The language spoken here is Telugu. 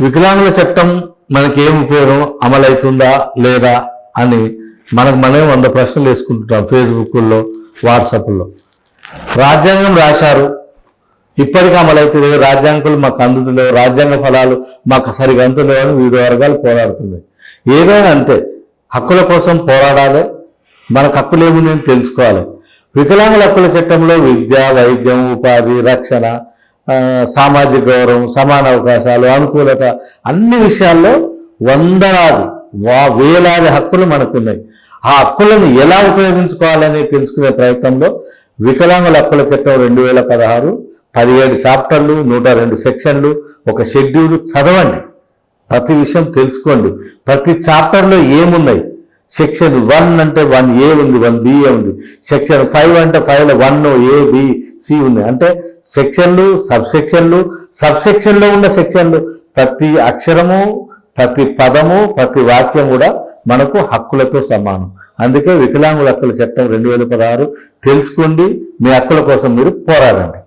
వికలాంగుల చట్టం మనకి ఏం ఉపయోగం? అమలవుతుందా లేదా అని మనకు మనమే వంద ప్రశ్నలు వేసుకుంటుంటాం ఫేస్బుక్లో వాట్సాప్లో రాజ్యాంగం రాశారు. ఇప్పటికీ అమలవుతుంది రాజ్యాంగులు మాకు అందుతలేవు. రాజ్యాంగ ఫలాలు మాకు సరిగా అందులేవు అని వివిధ వర్గాలు పోరాడుతుంది ఏదైనా అంతే. హక్కుల కోసం పోరాడాలి. మనకు హక్కులు ఏముందని తెలుసుకోవాలి? వికలాంగుల హక్కుల చట్టంలో విద్య వైద్యం ఉపాధి రక్షణ సామాజిక గౌరవం సమాన అవకాశాలు అనుకూలత అన్ని విషయాల్లో వందలాది వా వేలాది హక్కులు మనకున్నాయి. ఆ హక్కులను ఎలా ఉపయోగించుకోవాలని తెలుసుకునే ప్రయత్నంలో వికలాంగుల హక్కుల చట్టం రెండు వేల పదహారు పదిహేడు చాప్టర్లు నూట రెండు సెక్షన్లు ఒక షెడ్యూల్ చదవండి. ప్రతి విషయం తెలుసుకోండి. ప్రతి చాప్టర్లో ఏమున్నాయి? సెక్షన్ వన్ అంటే వన్ ఏ ఉంది వన్ బిఏ ఉంది. సెక్షన్ ఫైవ్ అంటే five one A B C ఉంది. అంటే సెక్షన్లు సబ్ సెక్షన్లు సబ్ సెక్షన్లో ఉన్న సెక్షన్లు. ప్రతి అక్షరము ప్రతి పదము ప్రతి వాక్యం కూడా మనకు హక్కులతో సమానం. అందుకే వికలాంగుల హక్కుల చట్టం రెండు వేల పదహారు తెలుసుకోండి. మీ హక్కుల కోసం మీరు పోరాడండి.